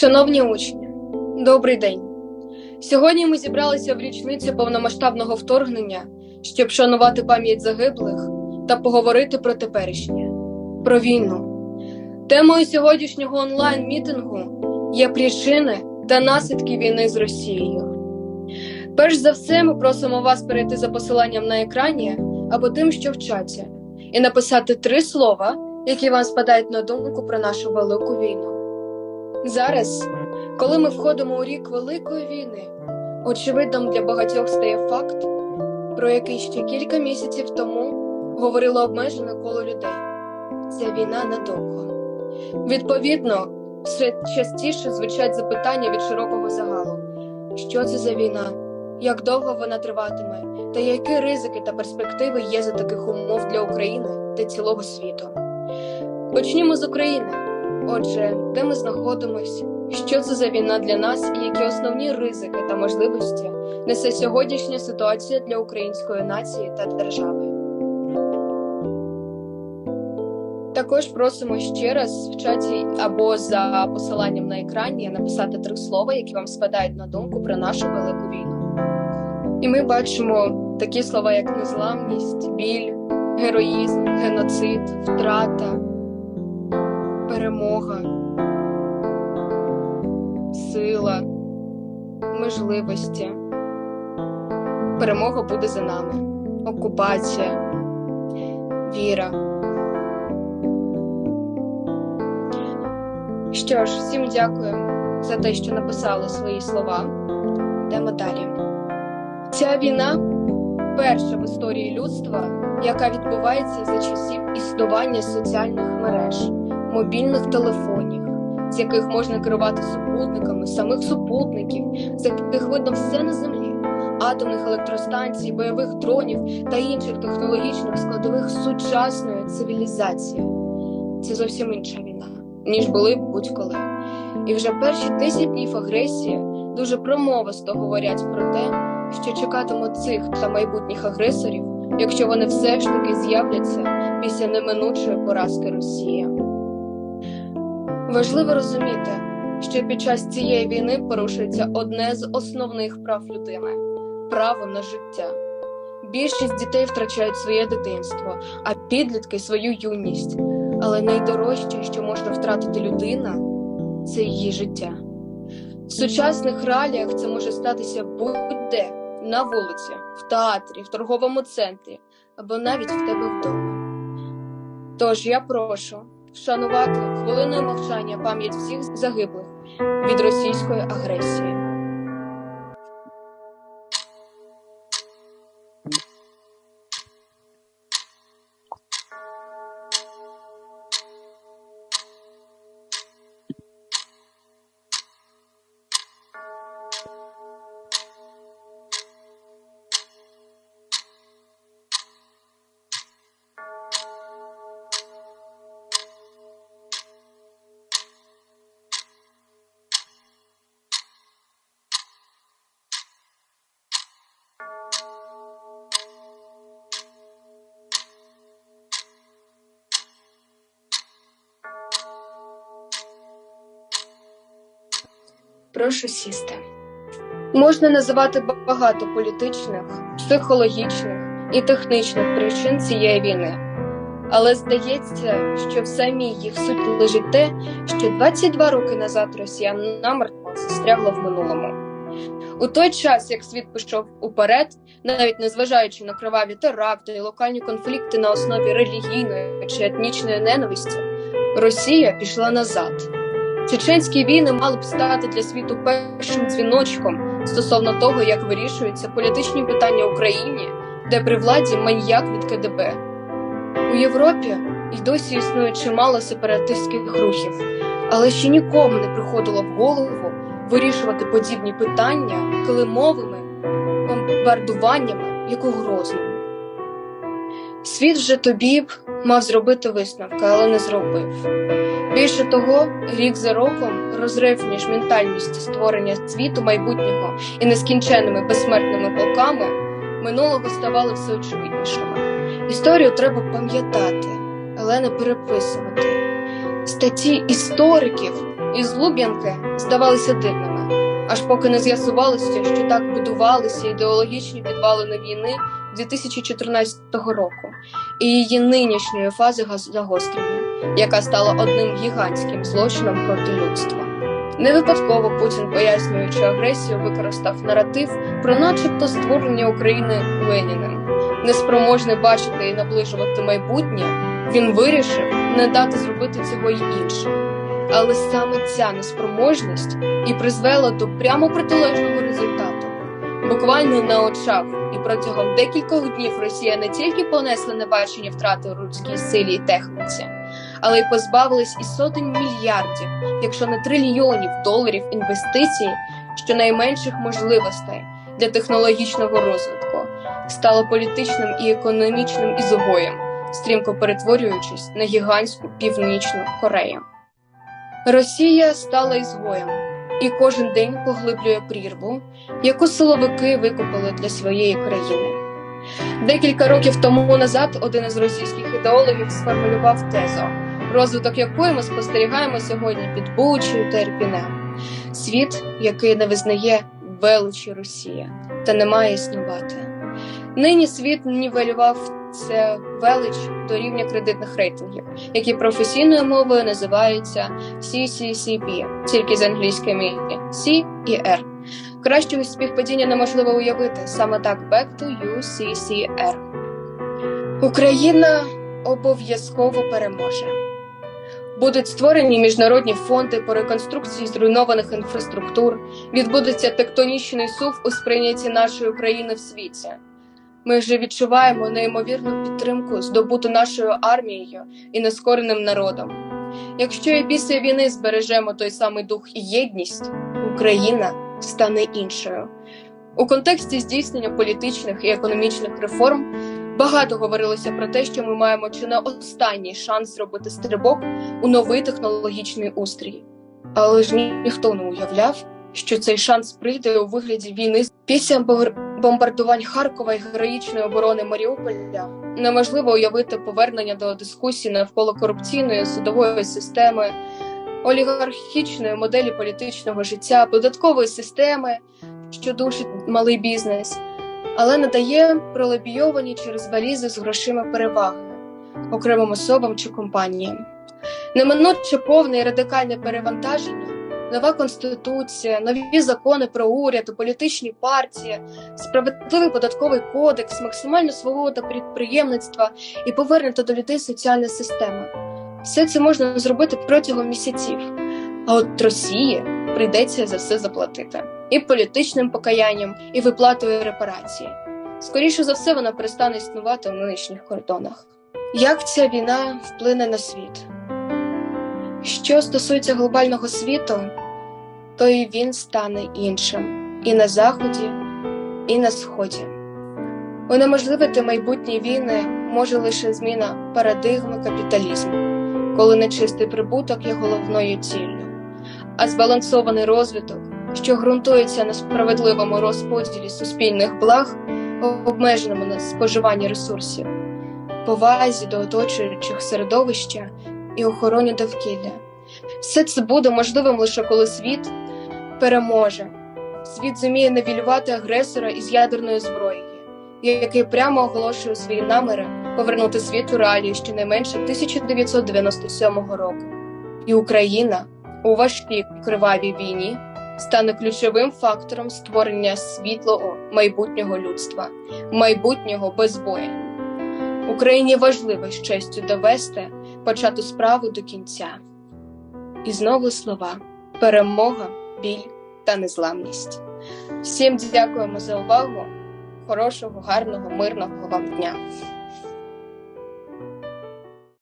Шановні учні, добрий день. Сьогодні ми зібралися в річницю повномасштабного вторгнення, щоб шанувати пам'ять загиблих та поговорити про теперішнє, про війну. Темою сьогоднішнього онлайн-мітингу є причини та наслідки війни з Росією. Перш за все, ми просимо вас перейти за посиланням на екрані або тим, що в чаті, і написати три слова, які вам спадають на думку про нашу велику війну. Зараз, коли ми входимо у рік Великої війни, очевидним для багатьох стає факт, про який ще кілька місяців тому говорило обмежене коло людей. Ця війна надовго. Відповідно, все частіше звучать запитання від широкого загалу: що це за війна, як довго вона триватиме, та які ризики та перспективи є за таких умов для України та цілого світу. Почнімо з України. Отже, де ми знаходимось, що це за війна для нас і які основні ризики та можливості несе сьогоднішня ситуація для української нації та держави? Також просимо ще раз в чаті або за посиланням на екрані написати три слова, які вам спадають на думку про нашу велику війну. І ми бачимо такі слова, як незламність, біль, героїзм, геноцид, втрата перемога, сила, можливості. Перемога буде за нами, окупація, віра. Що ж, всім дякую за те, що написали свої слова. Йдемо далі. Ця війна перша в історії людства, яка відбувається за часів існування соціальних мереж мобільних телефонів, з яких можна керувати супутниками, самих супутників, з яких видно все на землі, атомних електростанцій, бойових дронів та інших технологічних складових сучасної цивілізації. Це зовсім інша війна, ніж були будь-коли. І вже перші 10 днів агресії дуже промовисто говорять про те, що чекатимуть цих та майбутніх агресорів, якщо вони все ж таки з'являться після неминучої поразки Росії. Важливо розуміти, що під час цієї війни порушується одне з основних прав людини право на життя. Більшість дітей втрачають своє дитинство, а підлітки свою юність. Але найдорожче, що може втратити людина, це її життя. В сучасних реаліях це може статися будь-де на вулиці, в театрі, в торговому центрі або навіть в тебе вдома. Тож я прошу вшанувати хвилиною мовчання пам'ять всіх загиблих від російської агресії. Прошу сісти. Можна називати багато політичних, психологічних і технічних причин цієї війни, але здається, що в самій їх суть лежить те, що 22 роки назад Росія намертво застрягла в минулому. У той час, як світ пішов уперед, навіть незважаючи на криваві теракти і локальні конфлікти на основі релігійної чи етнічної ненависті, Росія пішла назад. Чеченські війни мали б стати для світу першим дзвіночком стосовно того, як вирішуються політичні питання в Україні, де при владі маньяк від КДБ. У Європі й досі існує чимало сепаратистських рухів, але ще нікому не приходило в голову вирішувати подібні питання килимовими бомбардуваннями як угрозу. Світ вже тобі б мав зробити висновки, але не зробив. Більше того, рік за роком розрив між ментальністю створення світу майбутнього і нескінченними безсмертними полками минулого ставали все очевиднішими. Історію треба пам'ятати, але не переписувати. Статті істориків із Луб'янки здавалися дивними, аж поки не з'ясувалося, що так будувалися ідеологічні підвалини війни 2014 року і її нинішньої фази загострення, яка стала одним гігантським злочином проти людства. Не випадково Путін, пояснюючи агресію, використав наратив про, начебто, створення України Леніним. Неспроможний бачити і наближувати майбутнє, він вирішив не дати зробити цього й іншим. Але саме ця неспроможність і призвела до прямо протилежного результату. Буквально на очах. І протягом декількох днів Росія не тільки понесла небачені втрати у людській силі і техніці, але й позбавились і сотень мільярдів, якщо не трильйонів доларів інвестицій, щонайменших можливостей для технологічного розвитку, стало політичним і економічним ізгоєм, стрімко перетворюючись на гігантську північну Корею. Росія стала ізгоєм і кожен день поглиблює прірву, яку силовики викупили для своєї країни. Декілька років тому назад один із російських ідеологів сформулював тезу, розвиток якої ми спостерігаємо сьогодні під Бучею та Ірпінем. світ, який не визнає величі Росія та не має існувати. Нині світ нівелював це велич до рівня кредитних рейтингів, які професійною мовою називаються CCCP, тільки з англійськими C і R. Кращого співпадіння неможливо уявити саме так back to UCCR. Україна обов'язково переможе. Будуть створені міжнародні фонди по реконструкції зруйнованих інфраструктур, відбудеться тектонічний сув у сприйнятті нашої країни в світі. Ми вже відчуваємо неймовірну підтримку, здобуту нашою армією і нескореним народом. Якщо і після війни збережемо той самий дух і єдність, Україна стане іншою. У контексті здійснення політичних і економічних реформ багато говорилося про те, що ми маємо чи не останній шанс зробити стрибок у новий технологічний устрій. Але ж ніхто не уявляв, що цей шанс прийде у вигляді війни після бомбардувань Харкова і героїчної оборони Маріуполя неможливо уявити повернення до дискусії навколо корупційної судової системи, олігархічної моделі політичного життя, податкової системи, що душить малий бізнес, але надає пролобійовані через валізи з грошима переваги окремим особам чи компаніям. Неминуче повне і радикальне перевантаження нова конституція, нові закони про уряд, політичні партії, справедливий податковий кодекс, максимальна свобода підприємництва і повернута до людей соціальна система. Все це можна зробити протягом місяців. А от Росії прийдеться за все заплатити і політичним покаянням, і виплатою репарації. Скоріше за все, вона перестане існувати в нинішніх кордонах. Як ця війна вплине на світ? Що стосується глобального світу, то і він стане іншим і на заході, і на сході. Унеможливити майбутні війни може лише зміна парадигми капіталізму, коли нечистий прибуток є головною ціллю, а збалансований розвиток, що ґрунтується на справедливому розподілі суспільних благ, обмеженому на споживанні ресурсів, повазі до оточуючих середовища і охороні довкілля. Все це буде можливим лише коли світ переможе. Світ зуміє невілювати агресора із ядерної зброї, який прямо оголошує свої наміри повернути світу реалії щонайменше 1997 року. І Україна у важкій кривавій війні стане ключовим фактором створення світлого майбутнього людства, майбутнього без бою. Україні важливо з честю довести почату справу до кінця. І знову слова перемога, біль та незламність. Всім дякуємо за увагу. Хорошого, гарного, мирного вам дня!